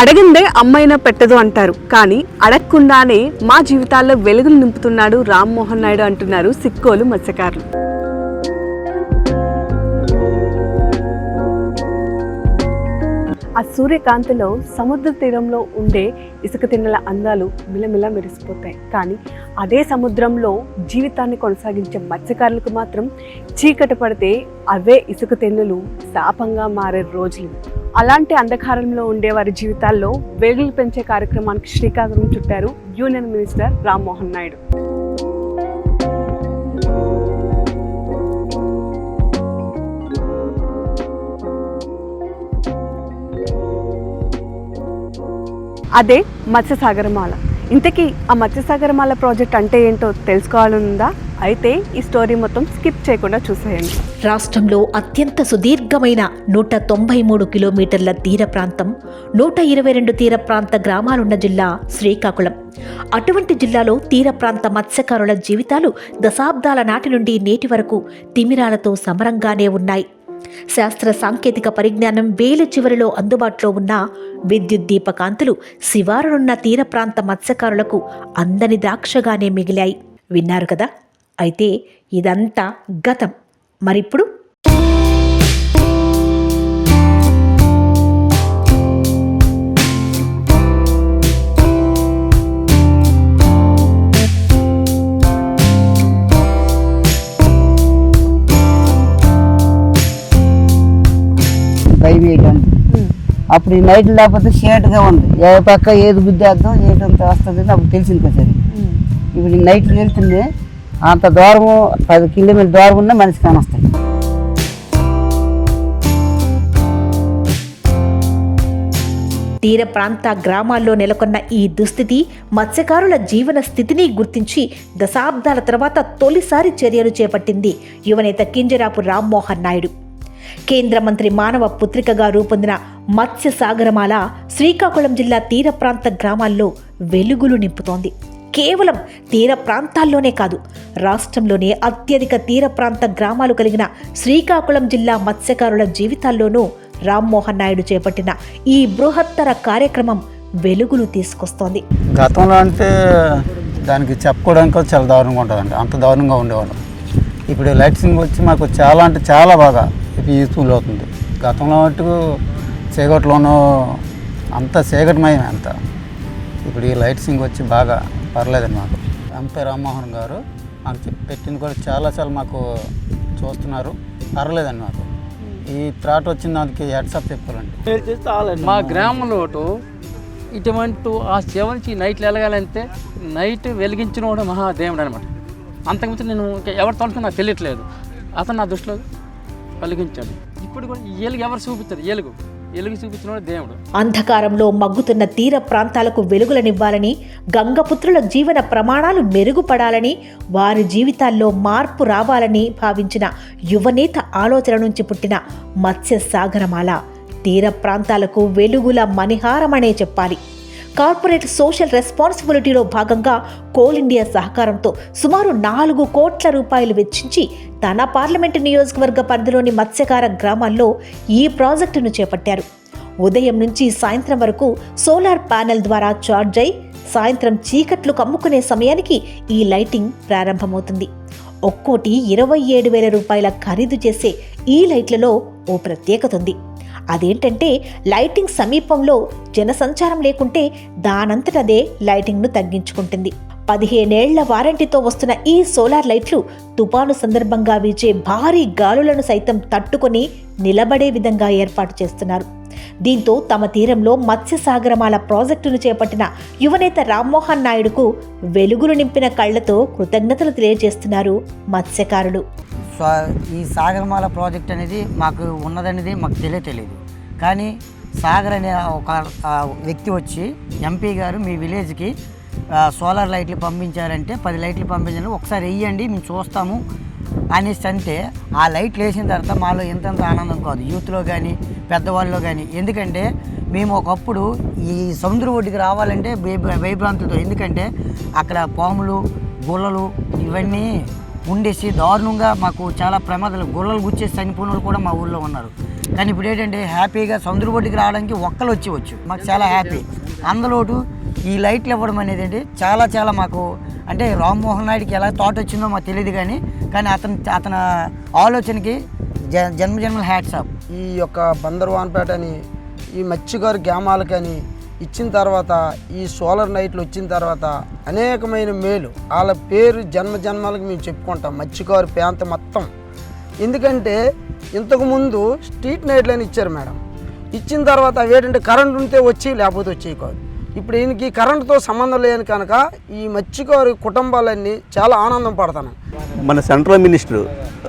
అడగిందే అమ్మైనా పెట్టదు అంటారు. కానీ అడగకుండానే మా జీవితాల్లో వెలుగులు నింపుతున్నాడు రామ్మోహన్ నాయుడు అంటున్నారు సిక్కోలు మత్స్యకారులు. ఆ సూర్యకాంతిలో సముద్ర తీరంలో ఉండే ఇసుక తిన్నెల అందాలు మిలమిల మెరిసిపోతాయి. కానీ అదే సముద్రంలో జీవితాన్ని కొనసాగించే మత్స్యకారులకు మాత్రం చీకటి పడితే అవే ఇసుక తెన్నులు శాపంగా మారే రోజులు. అలాంటి అంధకారంలో ఉండే వారి జీవితాల్లో వెలుగులు పెంచే కార్యక్రమానికి శ్రీకాకుళం చుట్టారు యూనియన్ మినిస్టర్ రామ్మోహన్ నాయుడు. అదే మత్స్యసాగరమాల. ఇంతకీ ఆ మత్స్యసాగరమాల ప్రాజెక్ట్ అంటే ఏంటో తెలుసుకోవాలనుందా? అయితే ఈ స్టోరీ మొత్తం స్కిప్ చేయకుండా చూసేయండి. రాష్ట్రంలో అత్యంత సుదీర్ఘమైన నూట తొంభై మూడు కిలోమీటర్ల తీర ప్రాంతం నూట ఇరవై రెండు తీర ప్రాంత గ్రామాలున్న జిల్లా శ్రీకాకుళం. అటువంటి జిల్లాలో తీర ప్రాంత మత్స్యకారుల జీవితాలు దశాబ్దాల నాటి నుండి నేటి వరకు తిమిరాలతో సమరంగానే ఉన్నాయి. శాస్త్ర సాంకేతిక పరిజ్ఞానం వేలు చివరిలో అందుబాటులో ఉన్న విద్యుత్ దీపకాంతులు శివారునున్న తీర ప్రాంత మత్స్యకారులకు అందని ద్రాక్షగానే మిగిలాయి. విన్నారు కదా? అయితే ఇదంతా గతం. మరిప్పుడు పైపు వేయడానికి అప్పుడు ఈ నైట్ లేకపోతే షేట్గా ఉంది. ఏ పక్క ఏది గుద్దేద్దాం ఏదంత వస్తుంది అప్పుడు తెలిసింది కదా సరే. ఇప్పుడు ఈ నైట్ వెళ్తుంది అంత దూరం పది కిలోమీటర్ దూరం ఉన్నా మనిషి కానొస్తాయి తీర ప్రాంత గ్రామాల్లో నెలకొన్న ఈ దుస్థితి మత్స్యకారుల జీవన స్థితిని గుర్తించి దశాబ్దాల తర్వాత తొలిసారి చర్యలు చేపట్టింది యువనేత కింజరాపు రామ్మోహన్ నాయుడు. కేంద్ర మంత్రి మానవ పుత్రికగా రూపొందిన మత్స్య సాగరమాల శ్రీకాకుళం జిల్లా తీర ప్రాంత గ్రామాల్లో వెలుగులు నింపుతోంది. కేవలం తీర ప్రాంతాల్లోనే కాదు రాష్ట్రంలోనే అత్యధిక తీర ప్రాంత గ్రామాలు కలిగిన శ్రీకాకుళం జిల్లా మత్స్యకారుల జీవితాల్లోనూ రామ్మోహన్ నాయుడు చేపట్టిన ఈ బృహత్తర కార్యక్రమం వెలుగులు తీసుకొస్తోంది. గతంలో అంటే దానికి చెప్పుకోవడానికి చాలా దారుణంగా ఉంటుందండి. అంత దారుణంగా ఉండేవాళ్ళం. ఇప్పుడు లైట్సింగ్ వచ్చి మాకు చాలా అంటే చాలా బాగా యూస్ఫుల్ అవుతుంది గతంలో మటుకు చీకట్లోనూ అంత చీకటిమయమే అంత. ఇప్పుడు ఈ లైట్సింగ్ వచ్చి బాగా పర్లేదండి మాకు. ఎంపీ రామ్మోహన్ గారు మాకు చెప్పి పెట్టింది కూడా చాలా చాలా మాకు చూస్తున్నారు. పర్లేదండి మాకు. ఈ త్రాట్ వచ్చిన దానికి హెడ్సప్ చెప్పుకోవాలండి మా గ్రామంలో ఇటువంటి ఆ సేవ నుంచి నైట్లు వెలగాలంటే నైట్ వెలిగించిన వాడు మహాదేవుడు అనమాట అంతకుమించి నేను ఎవరు తలుపు నాకు తెలియట్లేదు. అతను నా దృష్టిలో కలిగించాడు. ఇప్పుడు కూడా ఏలుగు ఎవరు చూపించదు ఏలుగు. ఎలుగు చూపించిన దేవుడు. అంధకారంలో మగ్గుతున్న తీర ప్రాంతాలకు వెలుగులనివ్వాలని గంగపుత్రుల జీవన ప్రమాణాలు మెరుగుపడాలని వారి జీవితాల్లో మార్పు రావాలని భావించిన యువనేత ఆలోచన నుంచి పుట్టిన మత్స్య సాగరమాల తీర ప్రాంతాలకు వెలుగుల మణిహారమనే చెప్పాలి. కార్పొరేట్ సోషల్ రెస్పాన్సిబిలిటీలో భాగంగా కోల్ ఇండియా సహకారంతో సుమారు నాలుగు కోట్ల రూపాయలు వెచ్చించి తన పార్లమెంటు నియోజకవర్గ పరిధిలోని మత్స్యకార గ్రామాల్లో ఈ ప్రాజెక్టును చేపట్టారు. ఉదయం నుంచి సాయంత్రం వరకు సోలార్ ప్యానెల్ ద్వారా చార్జ్ అయి సాయంత్రం చీకట్లు కమ్ముకునే సమయానికి ఈ లైటింగ్ ప్రారంభమవుతుంది. ఒక్కోటి ఇరవై ఏడు వేల రూపాయల ఖరీదు చేసే ఈ లైట్లలో ఓ ప్రత్యేకత ఉంది. అదేంటంటే లైటింగ్ సమీపంలో జనసంచారం లేకుంటే దానంతటదే లైటింగ్ను తగ్గించుకుంటుంది. పదిహేనేళ్ళ వారంటీతో వస్తున్న ఈ సోలార్ లైట్లు తుపాను సందర్భంగా వీచే భారీ గాలులను సైతం తట్టుకొని నిలబడే విధంగా ఏర్పాటు చేస్తున్నారు. దీంతో తమ తీరంలో మత్స్యసాగరమాల ప్రాజెక్టును చేపట్టిన యువనేత రామ్మోహన్ నాయుడుకు వెలుగులు నింపిన కళ్ళతో కృతజ్ఞతలు తెలియజేస్తున్నారు మత్స్యకారులు. సో ఈ సాగరమాల ప్రాజెక్ట్ అనేది మాకు ఉన్నదనేది మాకు తెలియ తెలియదు కానీ సాగర్ అనే ఒక వ్యక్తి వచ్చి ఎంపీ గారు మీ విలేజ్కి సోలార్ లైట్లు పంపించారంటే పది లైట్లు పంపించండి ఒకసారి వెయ్యండి మేము చూస్తాము అనేసి అంటే ఆ లైట్లు వేసిన తర్వాత మాలో ఎంతెంత ఆనందం కాదు. యూత్లో కానీ పెద్దవాళ్ళలో కానీ ఎందుకంటే మేము ఒకప్పుడు ఈ సముద్ర ఒడ్డుకి రావాలంటే భయభ్రాంతులతో ఎందుకంటే అక్కడ పాములు గుల్లలు ఇవన్నీ ఉండేసి దారుణంగా మాకు చాలా ప్రమాదాలు గుర్రలు గుచ్చేసి చనిపోయిన వాళ్ళు కూడా మా ఊళ్ళో ఉన్నారు. కానీ ఇప్పుడు ఏంటంటే హ్యాపీగా సముద్రబొడ్డుకి రావడానికి ఒక్కలు వచ్చేవచ్చు మాకు చాలా హ్యాపీ. అందులోటు ఈ లైట్లు ఇవ్వడం అనేది ఏంటి చాలా చాలా మాకు అంటే రామ్మోహన్ నాయుడికి ఎలా థాట్ వచ్చిందో మాకు తెలియదు కానీ కానీ అతని అతని ఆలోచనకి జ జన్మ జన్మల హ్యాట్స్ ఆఫ్ ఈ యొక్క బందర్వాన్పేట అని ఈ మత్స్యగారు గ్రామాలకని ఇచ్చిన తర్వాత ఈ సోలార్ నైట్లు వచ్చిన తర్వాత అనేకమైన మేలు. వాళ్ళ పేరు జన్మ జన్మలకు మేము చెప్పుకుంటాం. మత్స్యకారు ప్రాంతం మొత్తం. ఎందుకంటే ఇంతకుముందు స్ట్రీట్ లైట్లని ఇచ్చారు మేడం. ఇచ్చిన తర్వాత అవి ఏంటంటే కరెంట్ ఉంటే వచ్చి లేకపోతే వచ్చేవి కాదు. ఇప్పుడు ఈయనకి కరెంటుతో సంబంధం లేని కనుక ఈ మత్స్యకారు కుటుంబాలన్నీ చాలా ఆనందం పడతాను. మన సెంట్రల్ మినిస్టర్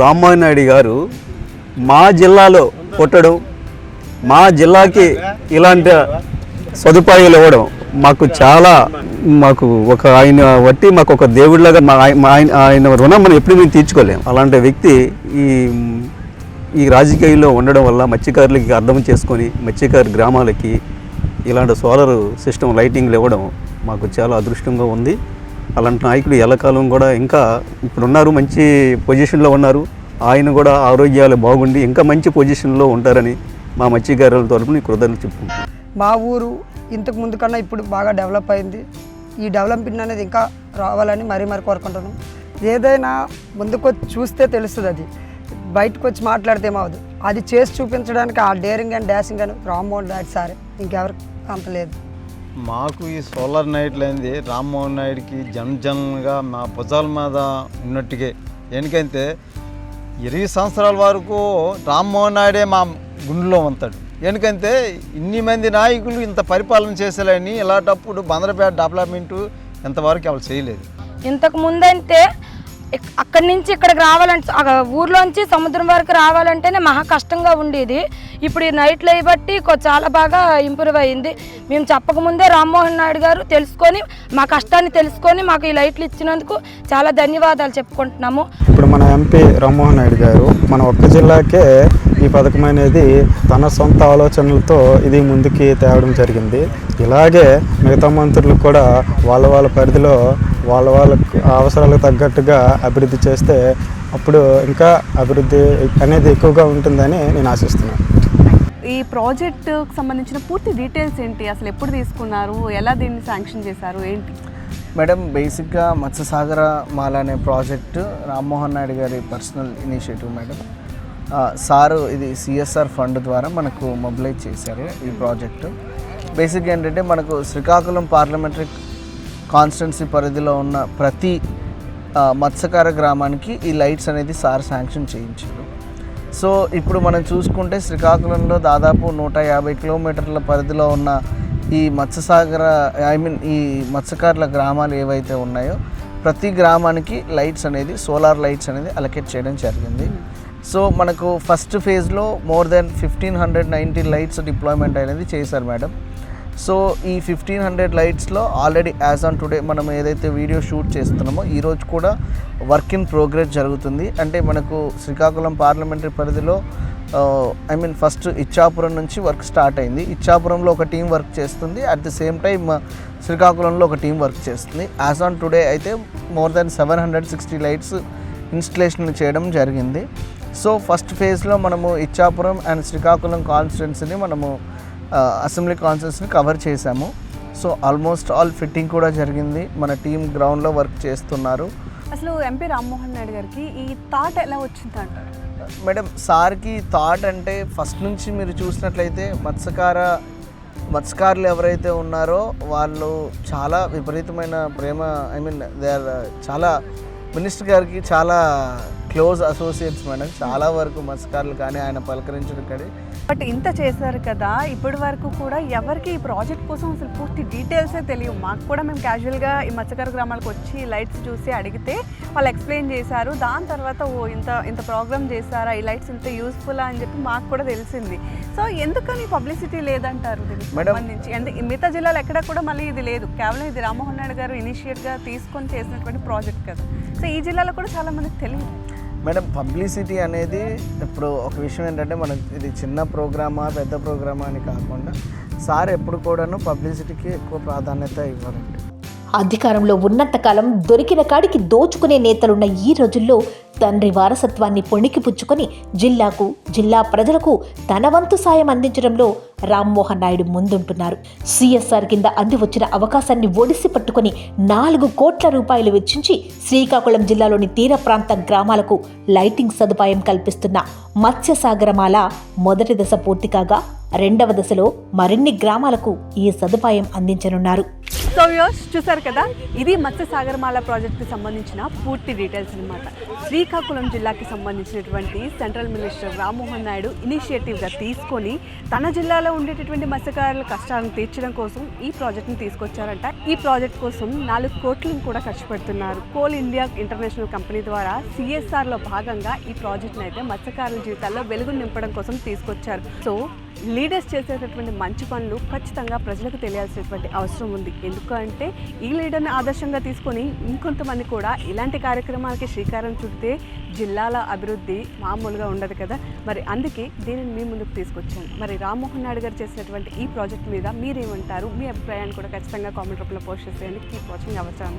రామ్మోహన్ నాయుడు గారు మా జిల్లాలో పుట్టడం మా జిల్లాకి ఇలాంటి సదుపాయాలు ఇవ్వడం మాకు చాలా మాకు ఒక ఆయన బట్టి మాకు ఒక దేవుడిలాగా మా ఆయన ఆయన రుణం మనం ఎప్పుడు మేము తీర్చుకోలేం. అలాంటి వ్యక్తి ఈ ఈ రాజకీయాల్లో ఉండడం వల్ల మత్స్యకారులకి అర్థం చేసుకొని మత్స్యకారు గ్రామాలకి ఇలాంటి సోలార్ సిస్టమ్ లైటింగ్లు ఇవ్వడం మాకు చాలా అదృష్టంగా ఉంది. అలాంటి నాయకుడు ఎల్లకాలం కూడా ఇంకా ఇప్పుడున్నారు మంచి పొజిషన్లో ఉన్నారు. ఆయన కూడా ఆరోగ్యాలు బాగుండి ఇంకా మంచి పొజిషన్లో ఉంటారని మా మత్స్యకారుల తరపున కృతజ్ఞతలు చెప్పుకుంటున్నాను మా ఊరు ఇంతకు ముందు కన్నా ఇప్పుడు బాగా డెవలప్ అయింది. ఈ డెవలప్మెంట్ అనేది ఇంకా రావాలని మరీ మరి కోరుకుంటున్నాం. ఏదైనా ముందుకు చూస్తే తెలుస్తుంది అది. బయటకు వచ్చి మాట్లాడితే ఏమవదు అది చేసి చూపించడానికి ఆ డేరింగ్ అండ్ డాషింగ్ అని రామ్మోహన్ నాయుడు సారే ఇంకెవరికి అంత లేదు మాకు ఈ సోలార్ నైట్లు అనేది రామ్మోహన్ నాయుడికి జన్ జన్గా మా భుజాల మీద ఉన్నట్టుగా ఎందుకంటే ఇరవై సంవత్సరాల వరకు రామ్మోహన్ నాయుడే మా గుండెలో ఉంటాడు. ఎందుకంటే ఇన్ని మంది నాయకులు ఇంత పరిపాలన చేసేలని ఇలాంటప్పుడు బందరపేట డెవలప్మెంట్ ఇంతవరకు ఎవరు చేయలేదు. ఇంతకు ముందంటే అక్కడి నుంచి ఇక్కడికి రావాలంటే ఊర్లోంచి సముద్రం వరకు రావాలంటేనే మహా కష్టంగా ఉండేది. ఇప్పుడు ఈ నైట్లు బట్టి చాలా బాగా ఇంప్రూవ్ అయ్యింది మేము చెప్పకముందే రామ్మోహన్ నాయుడు గారు తెలుసుకొని మా కష్టాన్ని తెలుసుకొని మాకు ఈ లైట్లు ఇచ్చినందుకు చాలా ధన్యవాదాలు చెప్పుకుంటున్నాము. ఇప్పుడు మన ఎంపీ రామ్మోహన్ నాయుడు గారు మన ఒక్క జిల్లాకే ఈ పథకం అనేది తన సొంత ఆలోచనలతో ఇది ముందుకి తేవడం జరిగింది. ఇలాగే మిగతా మంత్రులు కూడా వాళ్ళ వాళ్ళ పరిధిలో వాళ్ళ వాళ్ళ అవసరాలకు తగ్గట్టుగా అభివృద్ధి చేస్తే అప్పుడు ఇంకా అభివృద్ధి అనేది ఎక్కువగా ఉంటుందని నేను ఆశిస్తున్నాను. ఈ ప్రాజెక్టుకు సంబంధించిన పూర్తి డీటెయిల్స్ ఏంటి? అసలు ఎప్పుడు తీసుకున్నారు? ఎలా దీన్ని శాంక్షన్ చేశారు? ఏంటి? మేడం బేసిక్గా మత్స్యసాగర మాల అనే ప్రాజెక్టు రామ్మోహన్ నాయుడు గారి పర్సనల్ ఇనిషియేటివ్ మేడం. సారు ఇది సిఎస్ఆర్ ఫండ్ ద్వారా మనకు మొబిలైజ్ చేశారు ఈ ప్రాజెక్టు. బేసిక్గా ఏంటంటే మనకు శ్రీకాకుళం పార్లమెంటరీ కాన్స్టిట్యున్సీ పరిధిలో ఉన్న ప్రతి మత్స్యకార గ్రామానికి ఈ లైట్స్ అనేది సార్ శాంక్షన్ చేయించారు. సో ఇప్పుడు మనం చూసుకుంటే శ్రీకాకుళంలో దాదాపు నూట యాభై కిలోమీటర్ల పరిధిలో ఉన్న ఈ మత్స్యసాగర ఐ మీన్ ఈ మత్స్యకారుల గ్రామాలు ఏవైతే ఉన్నాయో ప్రతి గ్రామానికి లైట్స్ అనేది సోలార్ లైట్స్ అనేది అలకేట్ చేయడం జరిగింది. సో మనకు ఫస్ట్ ఫేజ్లో more than fifteen hundred ninety lights deployment అనేది చేశారు మేడం. సో ఈ ఫిఫ్టీన్ హండ్రెడ్ లైట్స్లో ఆల్రెడీ యాజ్ ఆన్ టుడే మనం ఏదైతే వీడియో షూట్ చేస్తున్నామో ఈరోజు కూడా వర్క్ ఇన్ ప్రోగ్రెస్ జరుగుతుంది. అంటే మనకు శ్రీకాకుళం పార్లమెంటరీ పరిధిలో ఐ మీన్ ఫస్ట్ ఇచ్చాపురం నుంచి వర్క్ స్టార్ట్ అయింది. ఇచ్చాపురంలో ఒక టీం వర్క్ చేస్తుంది. అట్ ది సేమ్ టైం శ్రీకాకుళంలో ఒక టీం వర్క్ చేస్తుంది. యాజ్ ఆన్ టుడే అయితే more than seven hundred sixty lights installation చేయడం జరిగింది. సో ఫస్ట్ ఫేజ్లో మనము ఇచ్చాపురం అండ్ శ్రీకాకుళం కాన్స్టిట్యున్సీని మనము అసెంబ్లీ కాన్స్టిట్యున్సీని కవర్ చేశాము. సో ఆల్మోస్ట్ ఆల్ ఫిట్టింగ్ కూడా జరిగింది. మన టీం గ్రౌండ్లో వర్క్ చేస్తున్నారు. అసలు ఎంపీ రామ్మోహన్ నాయుడు గారికి ఈ థాట్ ఎలా వచ్చింది అంటారు మేడం సార్కి థాట్ అంటే ఫస్ట్ నుంచి మీరు చూసినట్లయితే మత్స్యకార మత్స్యకారులు ఎవరైతే ఉన్నారో వాళ్ళు చాలా విపరీతమైన ప్రేమ ఐ మీన్ దే ఆర్ చాలా మినిస్టర్ గారికి చాలా క్లోజ్ అసోసియేట్స్ మేడం. చాలా వరకు మత్స్యకారులు కానీ ఆయన పలకరించడం కానీ. బట్ ఇంత చేశారు కదా ఇప్పటి వరకు కూడా ఎవరికి ఈ ప్రాజెక్ట్ కోసం అసలు పూర్తి డీటెయిల్సే తెలియవు. మాకు కూడా మేము క్యాజువల్గా ఈ మత్స్యకార గ్రామాలకు వచ్చి లైట్స్ చూసి అడిగితే వాళ్ళు ఎక్స్ప్లెయిన్ చేశారు. దాని తర్వాత ఓ ఇంత ఇంత ప్రోగ్రామ్ చేశారా? ఈ లైట్స్ ఇంత యూస్ఫుల్ అని చెప్పి మాకు కూడా తెలిసింది. సో ఎందుకని పబ్లిసిటీ లేదంటారు దీనికి సంబంధించి? అంటే మిగతా జిల్లాలో ఎక్కడ కూడా మళ్ళీ ఇది లేదు. కేవలం ఇది రామ్మోహన్ నాయుడు గారు ఇనిషియేట్గా తీసుకొని చేసినటువంటి ప్రాజెక్ట్ కదా. సో ఈ జిల్లాలో కూడా చాలా మందికి తెలియదు. మేడం పబ్లిసిటీ అనేది ఇప్పుడు ఒక విషయం ఏంటంటే మనకి ఇది చిన్న ప్రోగ్రామా పెద్ద ప్రోగ్రామా అని కాకుండా సార్ ఎప్పుడు కూడాను పబ్లిసిటీకి ఎక్కువ ప్రాధాన్యత ఇవ్వాలండి అధికారంలో ఉన్నంతకాలం దొరికిన కాడికి దోచుకునే నేతలున్న ఈ రోజుల్లో తండ్రి వారసత్వాన్ని పుణికిపుచ్చుకొని జిల్లాకు జిల్లా ప్రజలకు తన వంతు సాయం అందించడంలో రామ్మోహన్ నాయుడు ముందుంటున్నారు. సిఎస్ఆర్ కింద అంది వచ్చిన అవకాశాన్ని ఒడిసి పట్టుకొని నాలుగు కోట్ల రూపాయలు వెచ్చించి శ్రీకాకుళం జిల్లాలోని తీర ప్రాంత గ్రామాలకు లైటింగ్ సదుపాయం కల్పిస్తున్న మత్స్యసాగరమాల మొదటి దశ పూర్తి కాగా రెండవ దశలో మరిన్ని గ్రామాలకు ఈ సదుపాయం అందించనున్నారు. సో యోస్ చూసారు కదా? ఇది మత్స్యసాగరమాల ప్రాజెక్ట్కి సంబంధించిన పూర్తి డీటెయిల్స్ అన్నమాట. శ్రీకాకుళం జిల్లాకి సంబంధించినటువంటి సెంట్రల్ మినిస్టర్ రామ్మోహన్ నాయుడు ఇనిషియేటివ్గా తీసుకొని తన జిల్లాలో ఉండేటటువంటి మత్స్యకారుల కష్టాలను తీర్చడం కోసం ఈ ప్రాజెక్ట్ని తీసుకొచ్చారంట. ఈ ప్రాజెక్ట్ కోసం నాలుగు కోట్లను కూడా ఖర్చు పెడుతున్నారు. కోల్ ఇండియా ఇంటర్నేషనల్ కంపెనీ ద్వారా సిఎస్ఆర్లో భాగంగా ఈ ప్రాజెక్ట్ని అయితే మత్స్యకారుల జీవితాల్లో వెలుగు నింపడం కోసం తీసుకొచ్చారు. సో లీడర్స్ చేసేటటువంటి మంచి పనులు ఖచ్చితంగా ప్రజలకు తెలియాల్సినటువంటి అవసరం ఉంది. ఎందుకు ఎందుకంటే ఈ లీడర్ని ఆదర్శంగా తీసుకొని ఇంకొంతమంది కూడా ఇలాంటి కార్యక్రమాలకి శ్రీకారం చుడితే జిల్లాల అభివృద్ధి మామూలుగా ఉండదు కదా. మరి అందుకే దీనిని మీ ముందుకు తీసుకొచ్చాను మరి రామ్మోహన్ నాయుడు గారు చేసినటువంటి ఈ ప్రాజెక్ట్ మీద మీరేమంటారు? మీ అభిప్రాయాన్ని కూడా ఖచ్చితంగా కామెంట్ రూపంలో పోస్ట్ చేసేయండి. కీప్ వాచింగ్ అవసరం.